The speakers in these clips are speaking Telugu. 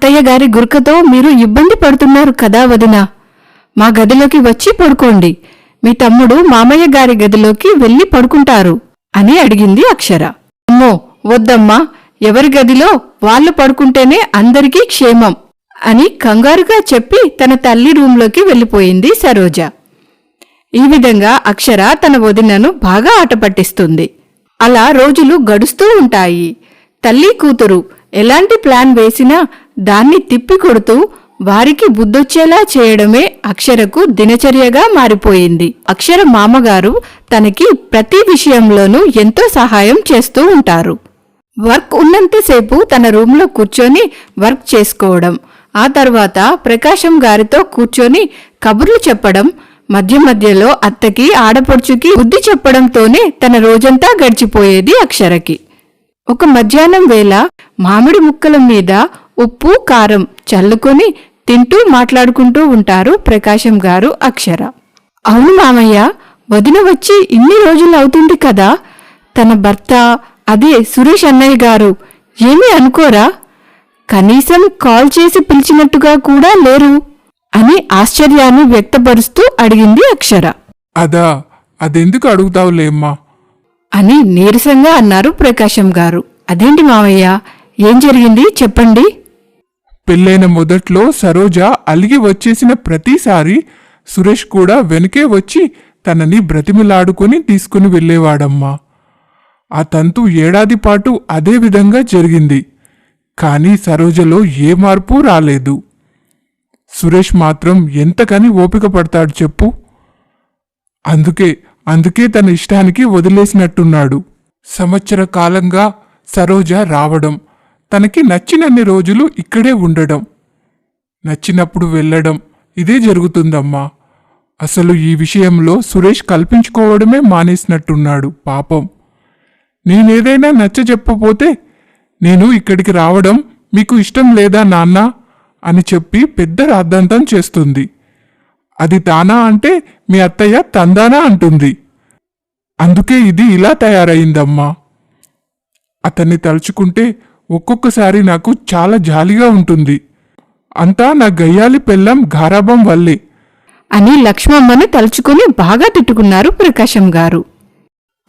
అత్తయ్య గారి గురుకతో మీరు ఇబ్బంది పడుతున్నారు కదా వదిన. మా గదిలోకి వచ్చి పడుకోండి. మీ తమ్ముడు మామయ్య గారి గదిలోకి వెళ్ళి పడుకుంటారు అని అడిగింది అక్షర. అమ్మో వద్దమ్మా ఎవరి గదిలో వాళ్ళు పడుకుంటేనే అందరికీ క్షేమం అని కంగారుగా చెప్పి తన తల్లి రూంలోకి వెళ్ళిపోయింది సరోజ. ఈ విధంగా అక్షర తన వదినను బాగా ఆటపట్టిస్తుంది అలా రోజులు గడుస్తూ ఉంటాయి. తల్లి కూతురు ఎలాంటి ప్లాన్ వేసినా దాన్ని తిప్పి కొడుతూ వారికి బుద్ధొచ్చేలా చేయడమే అక్షరకు దినచర్యగా మారిపోయింది. అక్షర మామగారు తనకి ప్రతి విషయంలోనూ ఎంతో సహాయం చేస్తూ ఉంటారు. వర్క్ ఉన్నంతసేపు తన రూంలో కూర్చొని వర్క్ చేసుకోవడం ఆ తర్వాత ప్రకాశం గారితో కూర్చొని కబుర్లు చెప్పడం మధ్య మధ్యలో అత్తకి ఆడపడుచుకి బుద్ధి చెప్పడంతోనే తన రోజంతా గడిచిపోయేది అక్షరకి. ఒక మధ్యాహ్నం వేళ మామిడి ముక్కల మీద ఉప్పు కారం చల్లుకొని తింటూ మాట్లాడుకుంటూ ఉంటారు ప్రకాశం గారు అక్షర. అవును మామయ్య వదిన వచ్చి ఇన్ని రోజులు అవుతుంది కదా? తన భర్త అదే సురేష్ అన్నయ్య గారు ఏమీ అనుకోరా? కనీసం కాల్ చేసి పిలిచినట్టుగా కూడా లేరు అని ఆశ్చర్యాన్ని వ్యక్తపరుస్తూ అడిగింది అక్షర. అదా అదెందుకు అడుగుతావులేమ్మా అని నీరసంగా అన్నారు ప్రకాశం గారు. అదేంటి మామయ్య ఏం జరిగింది చెప్పండి? పెళ్ళైన మొదట్లో సరోజ అలిగి వచ్చేసిన ప్రతిసారి సురేష్ కూడా వెనకే వచ్చి తనని బ్రతిమిలాడుకొని తీసుకుని వెళ్ళేవాడమ్మా. ఆ తంతు ఏడాది పాటు అదే విధంగా జరిగింది. కానీ సరోజలో ఏ మార్పు రాలేదు. సురేష్ మాత్రం ఎంతకని ఓపిక పడతాడు చెప్పు? అందుకే అందుకే తన ఇష్టానికి వదిలేసినట్టున్నాడు. సంవత్సర కాలంగా సరోజ రావడం తనకి నచ్చినన్ని రోజులు ఇక్కడే ఉండడం నచ్చినప్పుడు వెళ్ళడం ఇదే జరుగుతుందమ్మా. అసలు ఈ విషయంలో సురేష్ కల్పించుకోవడమే మానేసినట్టున్నాడు పాపం. నేనేదైనా నచ్చ చెప్పపోతే నేను ఇక్కడికి రావడం మీకు ఇష్టం లేదా నాన్న అని చెప్పి పెద్ద రాద్ధాంతం చేస్తుంది. అది తానా అంటే మీ అత్తయ్య తందానా అంటుంది. అందుకే ఇది ఇలా తయారైందమ్మా. అతన్ని తలుచుకుంటే ఒక్కొక్కసారి నాకు చాలా జాలిగా ఉంటుంది. అంతా నా గయ్యాలి పెళ్ళం గారాబం వల్లే. అని లక్ష్మమ్మను తలుచుకుని బాగా తిట్టుకున్నారు ప్రకాశం గారు.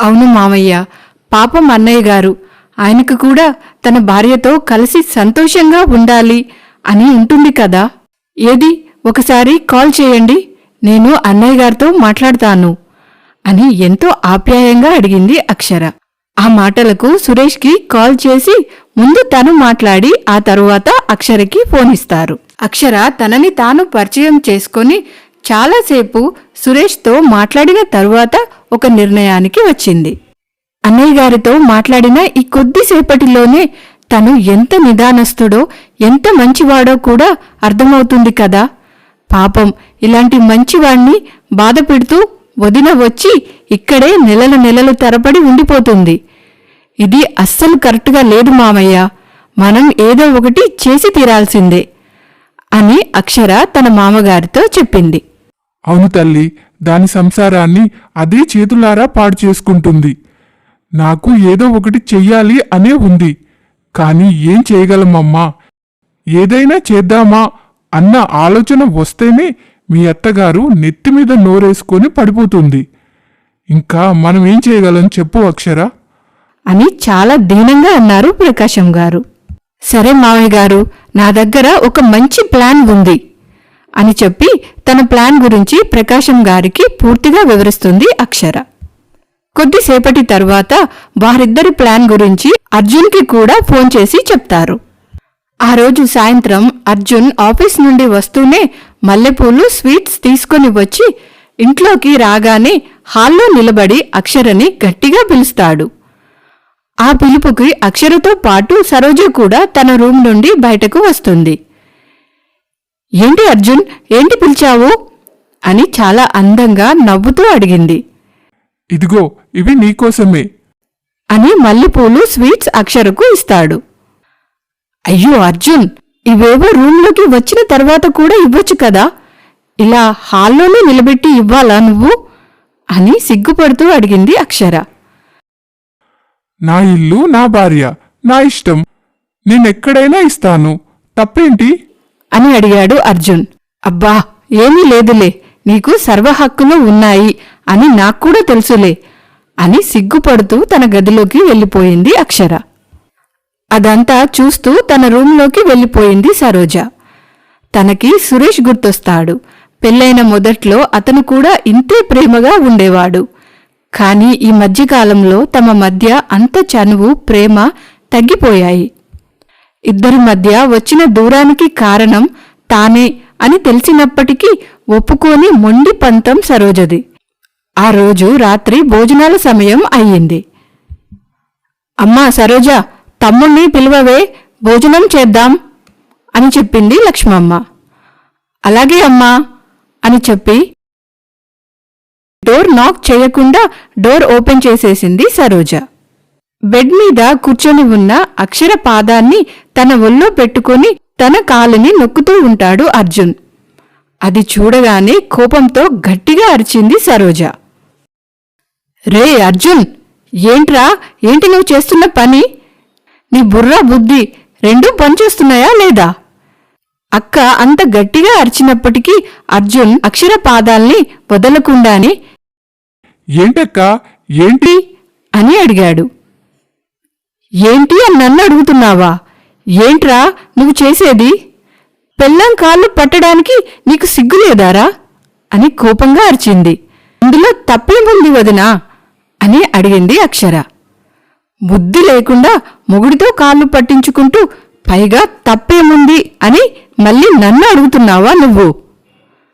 అవును మామయ్య పాపం అన్నయ్య గారు. ఆయనకు కూడా తన భార్యతో కలిసి సంతోషంగా ఉండాలి అని ఉంటుంది కదా. ఏది? ఒకసారి కాల్ చేయండి. నేను అన్నయ్య గారితో మాట్లాడతాను అని ఎంతో ఆప్యాయంగా అడిగింది అక్షర. ఆ మాటలకు సురేష్కి కాల్ చేసి ముందు తను మాట్లాడి ఆ తరువాత అక్షరకి ఫోన్ ఇస్తారు. అక్షర తనని తాను పరిచయం చేసుకొని చాలాసేపు సురేష్తో మాట్లాడిన తరువాత ఒక నిర్ణయానికి వచ్చింది. అన్నయ్య గారితో మాట్లాడిన ఈ కొద్దిసేపటిలోనే తను ఎంత నిదానస్తుడో ఎంత మంచివాడో కూడా అర్థమవుతుంది కదా. పాపం ఇలాంటి మంచివాణ్ణి బాధ పెడుతూ వదిన వచ్చి ఇక్కడే నెలల నెలలు తరబడి ఉండిపోతుంది. ఇది అస్సలు కరెక్ట్గా లేదు మామయ్య మనం ఏదో ఒకటి చేసి తీరాల్సిందే అని అక్షర తన మామగారితో చెప్పింది. అవును తల్లి దాని సంసారాన్ని అదే చేతులారా పాడు చేసుకుంటుంది. నాకు ఏదో ఒకటి చెయ్యాలి అనే ఉంది. కానీ ఏం చేయగలమమ్మా? ఏదైనా చేద్దామా అన్న ఆలోచన వస్తేనే మీ అత్తగారు నెత్తి మీద నోరేసుకొని పడిపోతుంది. ఇంకా మనం ఏం చేయగలం చెప్పు అక్షరా. అని చాలా దీనంగా అన్నారు ప్రకాశం గారు. సరే మామయ్య గారు నా దగ్గర ఒక మంచి ప్లాన్ ఉంది అని చెప్పి తన ప్లాన్ గురించి ప్రకాశం గారికి పూర్తిగా వివరిస్తుంది అక్షర. కొద్దిసేపటి తర్వాత వారిద్దరి ప్లాన్ గురించి అర్జున్కి కూడా ఫోన్ చేసి చెప్తారు. ఆ రోజు సాయంత్రం అర్జున్ ఆఫీస్ నుండి వస్తూనే మల్లెపూలు స్వీట్స్ తీసుకొని వచ్చి ఇంట్లోకి రాగానే హాల్లో నిలబడి అక్షరని గట్టిగా పిలుస్తాడు. ఆ పిలుపుకి అక్షరతో పాటు సరోజ కూడా తన రూమ్ నుండి బయటకు వస్తుంది. ఏంటి అర్జున్? ఏంటి పిలిచావు? అని చాలా అందంగా నవ్వుతూ అడిగింది. ఇదిగో ఇవి నీకోసమే అని మల్లెపూలు స్వీట్స్ అక్షరకు ఇస్తాడు. అయ్యో అర్జున్ ఇవేవో రూంలోకి వచ్చిన తర్వాత కూడా ఇవ్వచ్చు కదా? ఇలా హాల్లోనే నిలబెట్టి ఇవ్వాలా నువ్వు? అని సిగ్గుపడుతూ అడిగింది అక్షర. నా ఇల్లు నా భార్య నా ఇష్టం నేనెక్కడైనా ఇస్తాను. తప్పేంటి? అని అడిగాడు అర్జున్. అబ్బా ఏమీ లేదులే నీకు సర్వ హక్కులు ఉన్నాయి అని నాక్కూడా తెలుసులే అని సిగ్గుపడుతూ తన గదిలోకి వెళ్ళిపోయింది అక్షర. అదంతా చూస్తూ తన రూంలోకి వెళ్ళిపోయింది సరోజ. తనకి సురేష్ గుర్తొస్తాడు. పెళ్ళైన మొదట్లో అతను కూడా ఇంతే ప్రేమగా ఉండేవాడు. కానీ ఈ మధ్యకాలంలో తమ మధ్య అంత చనువు ప్రేమ తగ్గిపోయాయి. ఇద్దరి మధ్య వచ్చిన దూరానికి కారణం తానే అని తెలిసినప్పటికీ ఒప్పుకోని మొండి పంతం సరోజది. ఆ రోజు రాత్రి భోజనాల సమయం అయ్యింది. అమ్మా సరోజ తమ్ముణ్ణి పిలువవే భోజనం చేద్దాం అని చెప్పింది లక్ష్మమ్మ. అలాగే అమ్మా అని చెప్పి డోర్ నాక్ చేయకుండా డోర్ ఓపెన్ చేసేసింది సరోజ. బెడ్ మీద కూర్చొని ఉన్న అక్షర పాదాన్ని తన ఒళ్ళో పెట్టుకొని తన కాలుని నొక్కుతూ ఉంటాడు అర్జున్. అది చూడగానే కోపంతో గట్టిగా అరిచింది సరోజ. రే అర్జున్ ఏంట్రా? ఏంటి నువ్వు చేస్తున్న పని? నీ బుర్ర బుద్ధి రెండూ పనిచేస్తున్నాయా లేదా? అక్క అంత గట్టిగా అరిచినప్పటికీ అర్జున్ అక్షర పాదాల్ని వదలకుండానే ఏంటక్కా? ఏంటి? అని అడిగాడు. ఏంటి అని నన్ను అడుగుతున్నావా? ఏంట్రా నువ్వు చేసేది? పెళ్ళం కాళ్ళు పట్టడానికి నీకు సిగ్గులేదారా అని కోపంగా అరిచింది. ఇందులో తప్పేముంది వదినా? అని అడిగింది అక్షర. బుద్ధి లేకుండా మొగుడితో కాళ్ళు పట్టించుకుంటూ పైగా తప్పేముంది అని మళ్ళీ నన్ను అడుగుతున్నావా నువ్వు?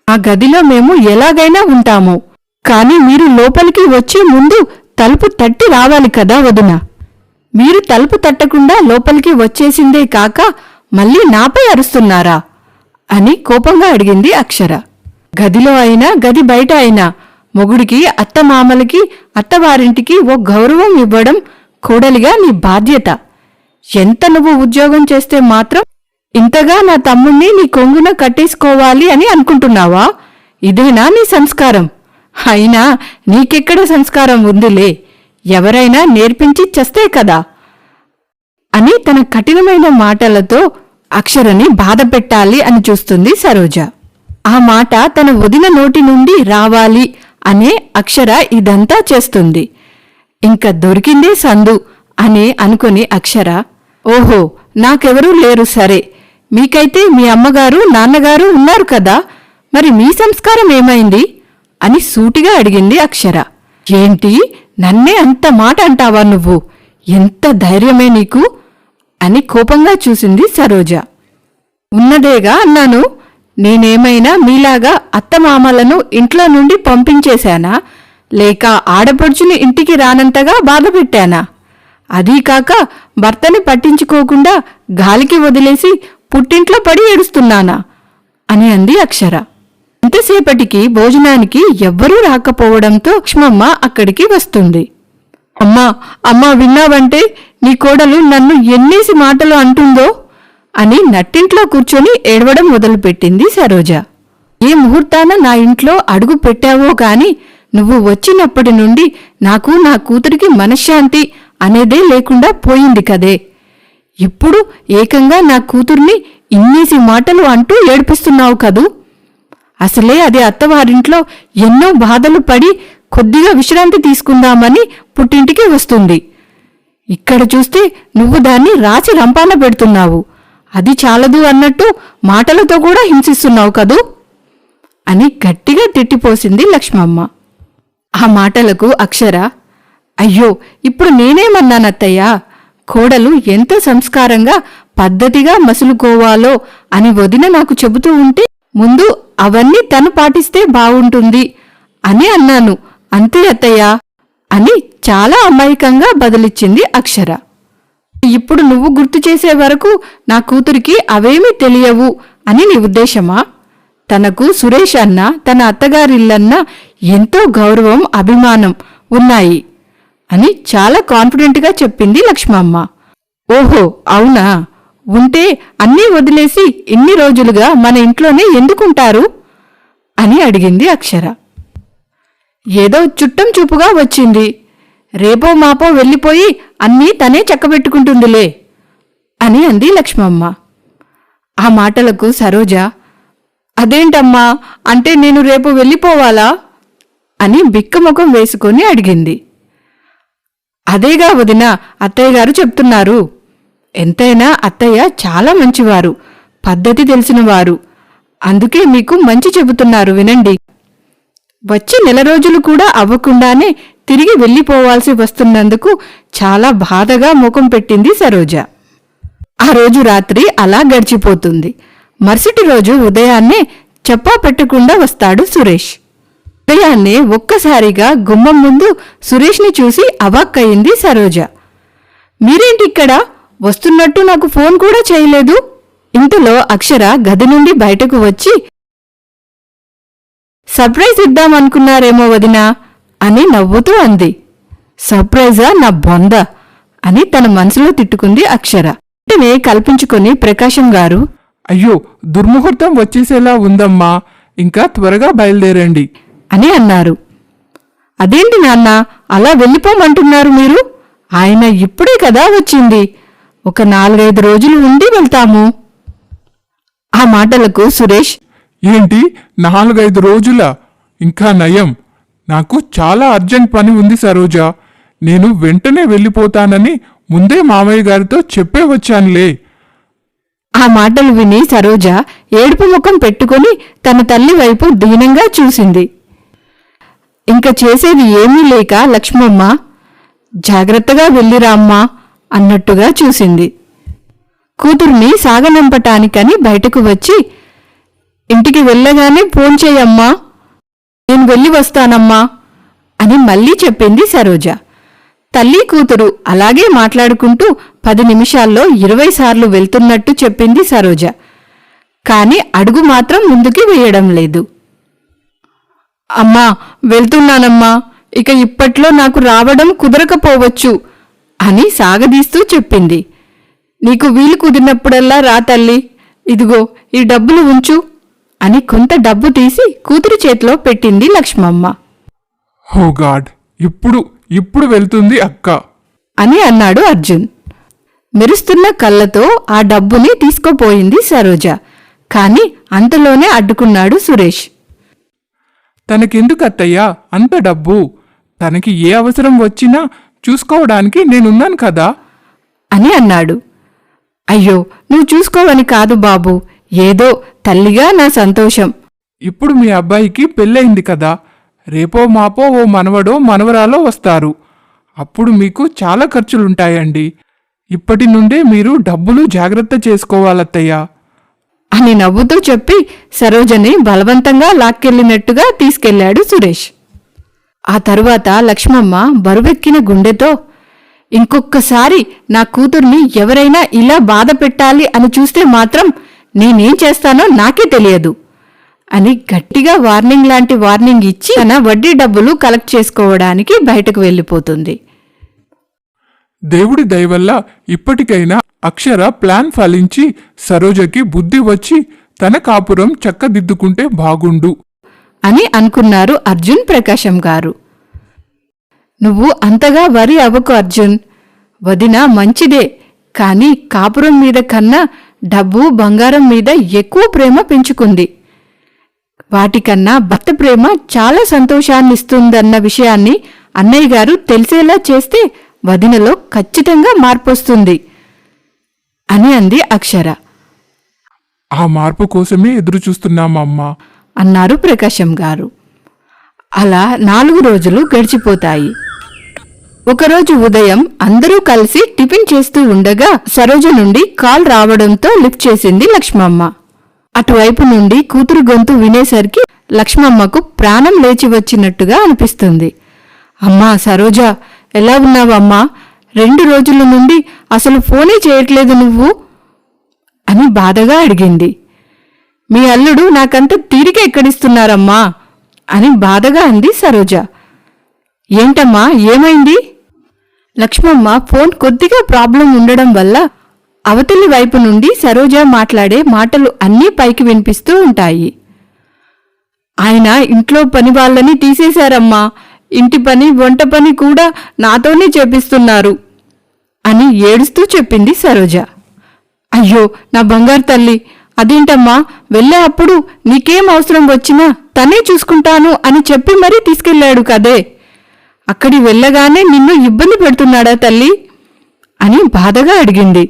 ఆ గదిలో మేము ఎలాగైనా ఉంటాము. కాని మీరు లోపలికి వచ్చే ముందు తలుపు తట్టి రావాలి కదా వదిన? మీరు తలుపు తట్టకుండా లోపలికి వచ్చేసిందే కాక మళ్ళీ నాపై అరుస్తున్నారా? అని కోపంగా అడిగింది అక్షర. గదిలో అయినా గది బయట అయినా మొగుడికి అత్తమామలకి అత్తవారింటికి ఓ గౌరవం ఇవ్వడం కోడలిగా నీ బాధ్యత. ఎంత నువ్వు ఉద్యోగం చేస్తే మాత్రం ఇంతగా నా తమ్ముణ్ణి నీ కొంగున కట్టేసుకోవాలి అని అనుకుంటున్నావా? ఇదేనా నీ సంస్కారం? అయినా నీకెక్కడ సంస్కారం ఉందిలే? ఎవరైనా నేర్పించి చేస్తే కదా? అని తన కఠినమైన మాటలతో అక్షరని బాధ పెట్టాలి అని చూస్తుంది సరోజ. ఆ మాట తన వదిన నోటి నుండి రావాలి అనే అక్షర ఇదంతా చేస్తుంది. ఇంకా దొరికిందే సందు అని అనుకుని అక్షర ఓహో నాకెవరూ లేరు సరే. మీకైతే మీ అమ్మగారు నాన్నగారు ఉన్నారు కదా? మరి మీ సంస్కారం ఏమైంది? అని సూటిగా అడిగింది అక్షర. ఏంటి? నన్నే అంత మాట అంటావా నువ్వు? ఎంత ధైర్యమే నీకు? అని కోపంగా చూసింది సరోజ. ఉన్నదేగా అన్నాను. నేనేమైనా మీలాగా అత్తమామలను ఇంట్లో నుండి పంపించేశానా? లేక ఆడపడుచుని ఇంటికి రానంతగా బాధపెట్టానా? అదీ కాక భర్తని పట్టించుకోకుండా గాలికి వదిలేసి పుట్టింట్లో పడి ఏడుస్తున్నానా? అని అంది అక్షర. ఇంతసేపటికి భోజనానికి ఎవ్వరూ రాకపోవడంతో లక్ష్మమ్మ అక్కడికి వస్తుంది. అమ్మా అమ్మా విన్నావంటే నీ కోడలు నన్ను ఎన్నేసి మాటలు అంటుందో అని నట్టింట్లో కూర్చొని ఏడవడం మొదలుపెట్టింది సరోజ. ఏ ముహూర్తాన నా ఇంట్లో అడుగు పెట్టావో కాని నువ్వు వచ్చినప్పటి నుండి నాకు నా కూతురికి మనశ్శాంతి అనేదే లేకుండా పోయింది కదే. ఇప్పుడు ఏకంగా నా కూతుర్ని ఇన్నేసి మాటలు అంటూ ఏడిపిస్తున్నావు కదూ? అసలే అది అత్తవారింట్లో ఎన్నో బాధలు పడి కొద్దిగా విశ్రాంతి తీసుకుందామని పుట్టింటికి వస్తుంది. ఇక్కడ చూస్తే నువ్వు దాన్ని రాసి రంపాన పెడుతున్నావు. అది చాలదు అన్నట్టు మాటలతో కూడా హింసిస్తున్నావు కదూ? అని గట్టిగా తిట్టిపోసింది లక్ష్మమ్మ. ఆ మాటలకు అక్షర అయ్యో ఇప్పుడు నేనేమన్నానత్తయ్యా కోడలు ఎంత సంస్కారంగా పద్ధతిగా మసులుకోవాలో అని వదిన నాకు చెబుతూ ఉంటే ముందు అవన్నీ తను పాటిస్తే బావుంటుంది అని అన్నాను. అంతే అత్తయ్య అని చాలా అమాయకంగా బదిలిచ్చింది అక్షర. ఇప్పుడు నువ్వు గుర్తు చేసే వరకు నా కూతురికి అవేమీ తెలియవు అని నీ ఉద్దేశమా? తనకు సురేష్ అన్న తన అత్తగారిల్లన్న ఎంతో గౌరవం అభిమానం ఉన్నాయి అని చాలా కాన్ఫిడెంట్గా చెప్పింది లక్ష్మమ్మ. ఓహో అవునా? ఉంటే అన్నీ వదిలేసి ఇన్ని రోజులుగా మన ఇంట్లోనే ఎందుకుంటారు? అని అడిగింది అక్షర. ఏదో చుట్టం చూపుగా వచ్చింది. రేపో మాపో వెళ్ళిపోయి అన్నీ తనే చక్కబెట్టుకుంటుందిలే అని అంది లక్ష్మమ్మ. ఆ మాటలకు సరోజ అదేంటమ్మా అంటే నేను రేపు వెళ్ళిపోవాలా? అని బిక్కముఖం వేసుకొని అడిగింది. అదేగా వదిన అత్తయ్య గారు చెప్తున్నారు. ఎంతైనా అత్తయ్య చాలా మంచివారు పద్ధతి తెలిసినవారు. అందుకే మీకు మంచి చెబుతున్నారు వినండి. వచ్చి నెల రోజులు కూడా అవ్వకుండానే తిరిగి వెళ్ళిపోవాల్సి వస్తున్నందుకు చాలా బాధగా ముఖం పెట్టింది సరోజ. ఆ రోజు రాత్రి అలా గడిచిపోతుంది. మరుసటి రోజు ఉదయాన్నే చెప్పా పెట్టకుండా వస్తాడు సురేష్. ఉదయాన్నే ఒక్కసారిగా గుమ్మం ముందు సురేష్ని చూసి అవాక్కయింది సరోజ. మీరేంటి ఇక్కడ? వస్తున్నట్టు నాకు ఫోన్ కూడా చేయలేదు. ఇంతలో అక్షర గది నుండి బయటకు వచ్చి సర్ప్రైజ్ ఇద్దామనుకున్నారేమో వదినా అని నవ్వుతూ అంది. సర్ప్రైజా? నా బొంద అని తన మనసులో తిట్టుకుంది అక్షర. వెంటనే కల్పించుకొని ప్రకాశం గారు అయ్యో దుర్ముహూర్తం వచ్చేసేలా ఉందమ్మా. ఇంకా త్వరగా బయలుదేరండి అని అన్నారు. అదేంటి నాన్న? అలా వెళ్ళిపోమంటున్నారు మీరు? ఆయన ఇప్పుడే కదా వచ్చింది. ఒక నాలుగైదు రోజులు ఉండి వెళ్తాము. ఆ మాటలకు సురేష్ ఏంటి నాలుగైదు రోజుల? ఇంకా నయం. నాకు చాలా అర్జెంట్ పని ఉంది సరోజ. నేను వెంటనే వెళ్ళిపోతానని ముందే మామయ్య గారితో చెప్పే వచ్చానులే. ఆ మాటలు విని సరోజ ఏడుపు ముఖం పెట్టుకుని తన తల్లి వైపు దీనంగా చూసింది. ఇంక చేసేది ఏమీ లేక లక్ష్మమ్మ జాగ్రత్తగా వెళ్ళిరామ్మా అన్నట్టుగా చూసింది. కూతుర్ని సాగనంపటానికని బయటకు వచ్చి ఇంటికి వెళ్ళగానే ఫోన్ చేయమ్మా. నేను వెళ్ళి వస్తానమ్మా అని మళ్ళీ చెప్పింది సరోజ. తల్లి కూతురు అలాగే మాట్లాడుకుంటూ పది నిమిషాల్లో ఇరవై సార్లు వెళ్తున్నట్టు చెప్పింది సరోజ. కాని అడుగు మాత్రం ముందుకి వేయడం లేదు. అమ్మా వెళ్తున్నానమ్మా. ఇక ఇప్పట్లో నాకు రావడం కుదరకపోవచ్చు. అని సాగదీస్తూ చెప్పింది. నీకు వీలు కుదిరినప్పుడల్లా రా తల్లి. ఇదిగో ఈ డబ్బులు ఉంచు అని కొంత డబ్బు తీసి కూతురి చేతిలో పెట్టింది లక్ష్మమ్మ. హో గాడ్ ఇప్పుడు ఇప్పుడు వెళ్తుంది అక్క. అని అన్నాడు అర్జున్. మెరుస్తున్న కళ్ళతో ఆ డబ్బుని తీసుకుపోయింది సరోజ. కాని అంతలోనే అడ్డుకున్నాడు సురేష్. తనకెందుకు అత్తయ్యా అంత డబ్బు? తనకి ఏ అవసరం వచ్చినా చూసుకోవడానికి నేనున్నాను కదా? అని అన్నాడు. అయ్యో నువ్వు చూసుకోవని కాదు బాబు. ఏదో తల్లిగా నా సంతోషం. ఇప్పుడు మీ అబ్బాయికి పెళ్ళయింది కదా. రేపో మాపో ఓ మనవడో మనవరాలో వస్తారు. అప్పుడు మీకు చాలా ఖర్చులుంటాయండి. ఇప్పటి నుండే మీరు డబ్బులు జాగ్రత్త చేసుకోవాలత్తయ్యా. అని నవ్వుతూ చెప్పి సరోజని బలవంతంగా లాక్కెళ్ళినట్టుగా తీసుకెళ్ళాడు సురేష్. ఆ తరువాత లక్ష్మమ్మ బరువెక్కిన గుండెతో ఇంకొక్కసారి నా కూతుర్ని ఎవరైనా ఇలా బాధ పెట్టాలి అని చూస్తే మాత్రం నేనేం చేస్తానో నాకే తెలియదు అని గట్టిగా వార్నింగ్ లాంటి వార్నింగ్ ఇచ్చి తన వడ్డీ డబ్బులు కలెక్ట్ చేసుకోవడానికి బయటకు వెళ్ళిపోతుంది. దేవుడి దయవల్ల ఇప్పటికైనా అక్షర ప్లాన్ ఫలించి సరోజకి బుద్ధి వచ్చి తన కాపురం చక్కదిద్దుకుంటే బాగుండు. అని అనుకున్నారు అర్జున్ ప్రకాశం గారు. నువ్వు అంతగా వరి అవ్వకు అర్జున్. వదిన మంచిదే. కాని కాపురం మీద కన్నా డబ్బు బంగారం మీద ఎక్కువ ప్రేమ పెంచుకుంది. వాటికన్నా భర్త ప్రేమ చాలా సంతోషాన్నిస్తుందన్న విషయాన్ని అన్నయ్య గారు తెలిసేలా చేస్తే వదినలో ఖచ్చితంగా మార్పొస్తుంది అని అంది అక్షర. ఆ మార్పు కోసమే ఎదురు చూస్తున్నామమ్మా అన్నారు ప్రకాశం గారు. అలా నాలుగు రోజులు గడిచిపోతాయి. ఒకరోజు ఉదయం అందరూ కలిసి టిఫిన్ చేస్తూ ఉండగా సరోజ నుండి కాల్ రావడంతో లిఫ్ట్ చేసింది లక్ష్మమ్మ. అటువైపు నుండి కూతురు గొంతు వినేసరికి లక్ష్మమ్మకు ప్రాణం లేచి వచ్చినట్టుగా అనిపిస్తుంది. అమ్మా సరోజ ఎలా ఉన్నావమ్మా రెండు రోజుల నుండి అసలు ఫోనే చేయట్లేదు నువ్వు? అని బాధగా అడిగింది. మీ అల్లుడు నాకంత తీరిక ఎక్కడిస్తున్నారమ్మా అని బాధగా అంది సరోజ. ఏంటమ్మా ఏమైంది? లక్ష్మమ్మ ఫోన్ కొద్దిగా ప్రాబ్లం ఉండడం వల్ల అవతలి వైపు నుండి సరోజ మాట్లాడే మాటలు అన్నీ పైకి వినిపిస్తూ ఉంటాయి. ఆయన ఇంట్లో పని వాళ్ళని తీసేశారమ్మా. ఇంటి పని వంట పని కూడా నాతోనే చేపిస్తున్నారు అని ఏడుస్తూ చెప్పింది సరోజ. అయ్యో నా బంగారు తల్లి అదేంటమ్మా? వెళ్ళే అప్పుడు నీకేం అవసరం వచ్చినా తనే చూసుకుంటాను అని చెప్పి మరీ తీసుకెళ్ళాడు కదే. అక్కడి వెళ్ళగానే నిన్ను ఇబ్బంది పెడుతున్నాడా తల్లి? అని బాధగా అడిగింది.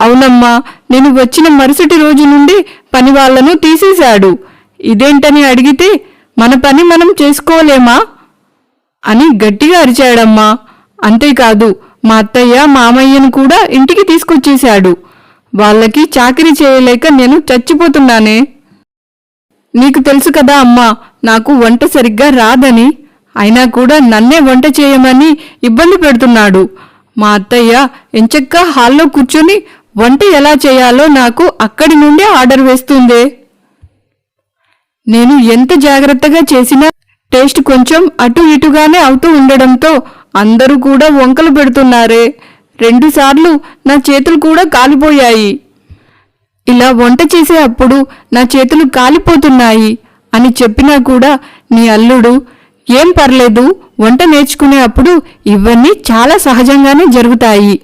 అవునమ్మా నేను వచ్చిన మరుసటి రోజు నుండి పని వాళ్ళను తీసేశాడు. ఇదేంటని అడిగితే మన పని మనం చేసుకోలేమా? అని గట్టిగా అరిచాడమ్మా. అంతేకాదు మా అత్తయ్య మామయ్యను కూడా ఇంటికి తీసుకొచ్చేశాడు. వాళ్ళకి చాకరీ చేయలేక నేను చచ్చిపోతున్నానే. నీకు తెలుసు కదా అమ్మా నాకు వంట సరిగ్గా రాదని. అయినా కూడా నన్నే వంట చేయమని ఇబ్బంది పెడుతున్నాడు. మా అత్తయ్య ఎంచక్క హాల్లో కూర్చొని వంట ఎలా చేయాలో నాకు అక్కడి నుండే ఆర్డర్ వేస్తుందే. నేను ఎంత జాగ్రత్తగా చేసినా టేస్ట్ కొంచెం అటు ఇటుగానే అవుతూ ఉండడంతో అందరూ కూడా వంకలు పెడుతున్నారే. రెండుసార్లు నా చేతులు కూడా కాలిపోయాయి. ఇలా వంట చేసే అప్పుడు నా చేతులు కాలిపోతున్నాయి అని చెప్పినా కూడా నీ అల్లుడు ఏం పర్లేదు వంట నేర్చుకునే అప్పుడు ఇవన్నీ చాలా సహజంగానే జరుగుతాయి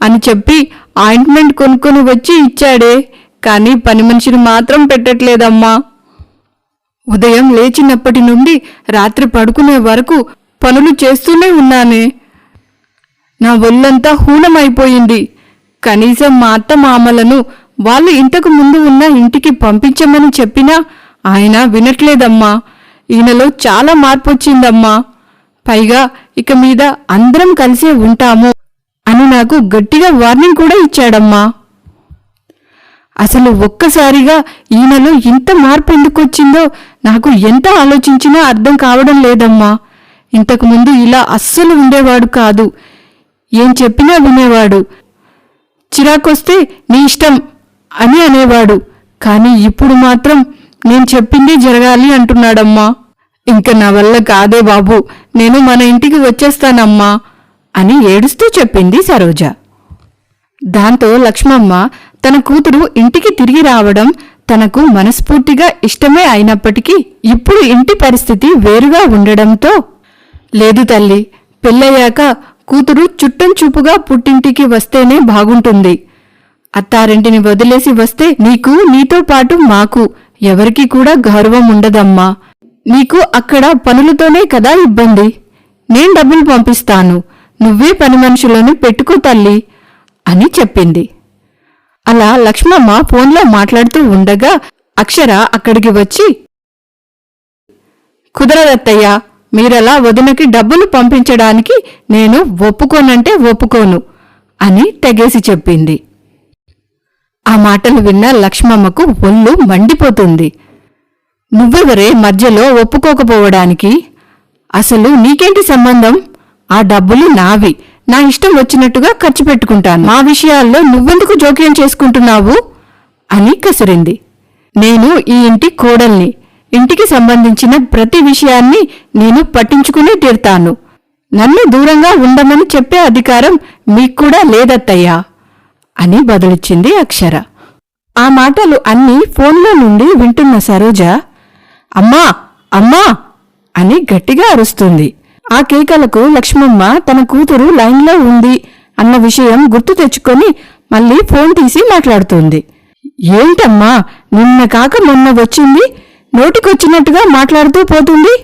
అని చెప్పి ఆయింట్మెంట్ కొనుక్కొని వచ్చి ఇచ్చాడే. కానీ పని మనిషిని మాత్రం పెట్టట్లేదమ్మా. ఉదయం లేచినప్పటి నుండి రాత్రి పడుకునే వరకు పనులు చేస్తూనే ఉన్నానే. నా ఒళ్ళంతా హూనమైపోయింది. కనీసం మా అత్త మామలను వాళ్ళు ఇంతకు ముందు ఉన్న ఇంటికి పంపించమని చెప్పినా ఆయన వినట్లేదమ్మా. ఈయనలో చాలా మార్పు వచ్చిందమ్మా పైగా ఇక మీద అందరం కలిసే ఉంటాము అని నాకు గట్టిగా వార్నింగ్ కూడా ఇచ్చాడమ్మా. అసలు ఒక్కసారిగా ఈయనలో ఇంత మార్పు ఎందుకొచ్చిందో నాకు ఎంత ఆలోచించినా అర్థం కావడం లేదమ్మా. ఇంతకుముందు ఇలా అస్సలు ఉండేవాడు కాదు. ఏం చెప్పినా వినేవాడు. చిరాకొస్తే నీ ఇష్టం అని అనేవాడు. కానీ ఇప్పుడు మాత్రం నేను చెప్పింది జరగాలి అంటున్నాడమ్మా. ఇంక నా వల్ల కాదే బాబు. నేను మన ఇంటికి వచ్చేస్తానమ్మా అని ఏడుస్తూ చెప్పింది సరోజ. దాంతో లక్ష్మమ్మ తన కూతురు ఇంటికి తిరిగి రావడం తనకు మనస్ఫూర్తిగా ఇష్టమే అయినప్పటికీ ఇప్పుడు ఇంటి పరిస్థితి వేరుగా ఉండడంతో లేదు తల్లి పెళ్ళయ్యాక కూతురు చుట్టం చూపుగా పుట్టింటికి వస్తేనే బాగుంటుంది. అత్తారింటిని వదిలేసి వస్తే నీకు నీతో పాటు మాకు ఎవరికి కూడా గౌరవం ఉండదమ్మా. నీకు అక్కడ పనులతోనే కదా ఇబ్బంది. నేను డబ్బులు పంపిస్తాను. నువ్వే పని మనుషులను పెట్టుకో తల్లి అని చెప్పింది. అలా లక్ష్మమ్మ ఫోన్లో మాట్లాడుతూ ఉండగా అక్షర అక్కడికి వచ్చి కుదరదత్తయ్యా మీరలా వదినకి డబ్బులు పంపించడానికి నేను ఒప్పుకోనంటే ఒప్పుకోను అని తెగేసి చెప్పింది. ఆ మాటలు విన్న లక్ష్మమ్మకు ఒళ్ళు మండిపోతుంది. నువ్వెవరే మధ్యలో ఒప్పుకోకపోవడానికి? అసలు నీకేంటి సంబంధం? ఆ డబ్బులు నావి. నా ఇష్టం వచ్చినట్టుగా ఖర్చు పెట్టుకుంటాను. మా విషయాల్లో నువ్వెందుకు జోక్యం చేసుకుంటున్నావు? అని కసిరింది. నేను ఈ ఇంటి కోడల్ని. ఇంటికి సంబంధించిన ప్రతి విషయాన్ని నేను పట్టించుకుని తీరుతాను. నన్ను దూరంగా ఉండమని చెప్పే అధికారం మీకు కూడా లేదత్తయ్యా అని బదులిచ్చింది అక్షర. ఆ మాటలు అన్నీ ఫోన్లో నుండి వింటున్న సరోజ అమ్మా అమ్మా అని గట్టిగా అరుస్తుంది. ఆ కేకలకు లక్ష్మమ్మ తన కూతురు లైన్లో ఉంది అన్న విషయం గుర్తు తెచ్చుకొని మళ్ళీ ఫోన్ తీసి మాట్లాడుతుంది. ఏంటమ్మా నిన్న కాక మొన్న వచ్చింది? నోటికొచ్చినట్టుగా మాట్లాడుతూ పోతుంది.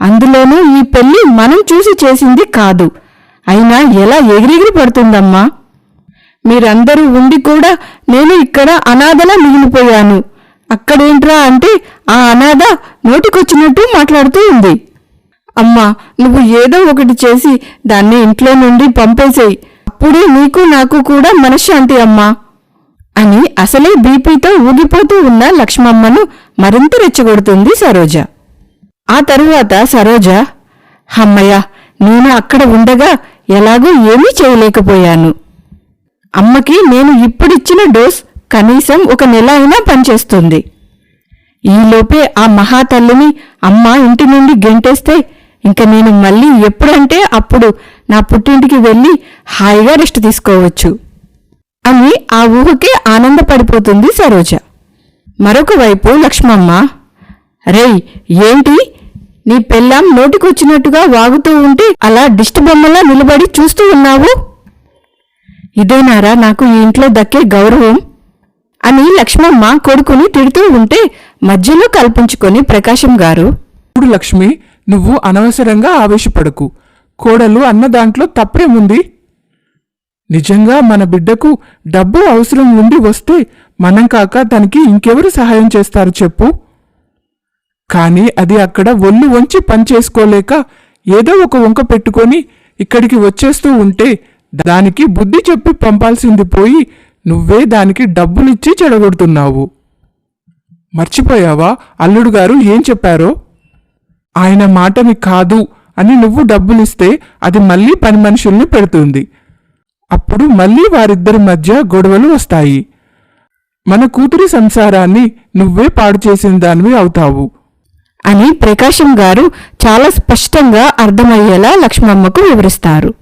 అందులోనూ ఈ పెళ్ళి మనం చూసి చేసింది కాదు. అయినా ఎలా ఎగిరెగిరి పడుతుందమ్మా? మీరందరూ ఉండి కూడా నేను ఇక్కడ అనాథలా మిగిలిపోయాను. అక్కడేంట్రా అంటే ఆ అనాథ నోటికొచ్చినట్టు మాట్లాడుతూ ఉంది. అమ్మా నువ్వు ఏదో ఒకటి చేసి దాన్ని ఇంట్లో నుండి పంపేసేయి. అప్పుడే నీకు నాకు కూడా మనశ్శాంతి అమ్మా. అని అసలే బీపీతో ఊగిపోతూ ఉన్న లక్ష్మమ్మను మరింత రెచ్చగొడుతుంది సరోజ. ఆ తరువాత సరోజ హమ్మయ్య నేను అక్కడ ఉండగా ఎలాగూ ఏమీ చేయలేకపోయాను. అమ్మకి నేను ఇప్పుడిచ్చిన డోస్ కనీసం ఒక నెల అయినా పనిచేస్తుంది. ఈలోపే ఆ మహాతల్లిని అమ్మ ఇంటి నుండి గెంటేస్తే ఇంక నేను మళ్ళీ ఎప్పుడంటే అప్పుడు నా పుట్టింటికి వెళ్ళి హాయిగా రెస్ట్ తీసుకోవచ్చు. అని ఆ ఊహకే ఆనందపడిపోతుంది సరోజ. మరొక వైపు లక్ష్మమ్మ రేయ్ ఏంటి? నీ పెళ్ళాం నోటికొచ్చినట్టుగా వాగుతూ ఉంటే అలా దిష్టి బొమ్మలా నిలబడి చూస్తూ ఉన్నావు? ఇదేనారా నాకు ఈ ఇంట్లో దక్కే గౌరవం? అని లక్ష్మమ్మ కొడుకుని తిడుతూ ఉంటే మధ్యలో కల్పించుకొని ప్రకాశం గారు ఇప్పుడు లక్ష్మి నువ్వు అనవసరంగా ఆవేశపడకు. కోడలు అన్న దాంట్లో తప్పేముంది నిజంగా మన బిడ్డకు డబ్బు అవసరం ఉండి వస్తే మనం కాక తనకి ఇంకెవరు సహాయం చేస్తారు చెప్పు? కానీ అది అక్కడ ఒళ్ళు వంచి పనిచేసుకోలేక ఏదో ఒక వంక పెట్టుకొని ఇక్కడికి వచ్చేస్తూ ఉంటే దానికి బుద్ధి చెప్పి పంపాల్సింది పోయి నువ్వే దానికి డబ్బులిచ్చి చెడగొడుతున్నావు. మర్చిపోయావా? అల్లుడు గారు ఏం చెప్పారో? ఆయన మాటని కాదు అని నువ్వు డబ్బులిస్తే అది మళ్ళీ పని మనుషుల్ని పెడుతుంది. అప్పుడు మళ్ళీ వారిద్దరి మధ్య గొడవలు వస్తాయి. మన కూతురి సంసారాన్ని నువ్వే పాడు చేసిన దానివి అవుతావు. అని ప్రకాశం గారు చాలా స్పష్టంగా అర్థమయ్యేలా లక్ష్మమ్మకు వివరిస్తారు.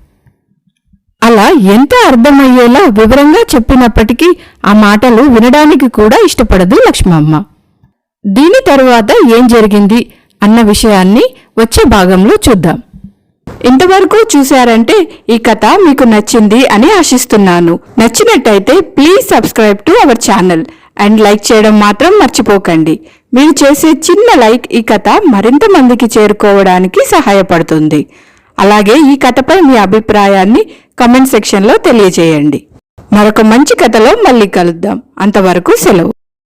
అలా ఎంత అర్థమయ్యేలా వివరంగా చెప్పినప్పటికీ ఆ మాటలు వినడానికి కూడా ఇష్టపడదు లక్ష్మమ్మ. దీని తరువాత ఏం జరిగింది అన్న విషయాన్ని వచ్చే భాగంలో చూద్దాం. ఇంతవరకు చూశారంటే ఈ కథ మీకు నచ్చింది అని ఆశిస్తున్నాను. నచ్చినట్టయితే please subscribe to our channel and like చేయడం మాత్రం మర్చిపోకండి. మీరు చేసే చిన్న లైక్ ఈ కథ మరింత మందికి చేరుకోవడానికి సహాయపడుతుంది. అలాగే ఈ కథపై మీ అభిప్రాయాన్ని కమెంట్ సెక్షన్లో తెలియజేయండి. మరొక మంచి కథలో మళ్ళీ కలుద్దాం. అంతవరకు సెలవు.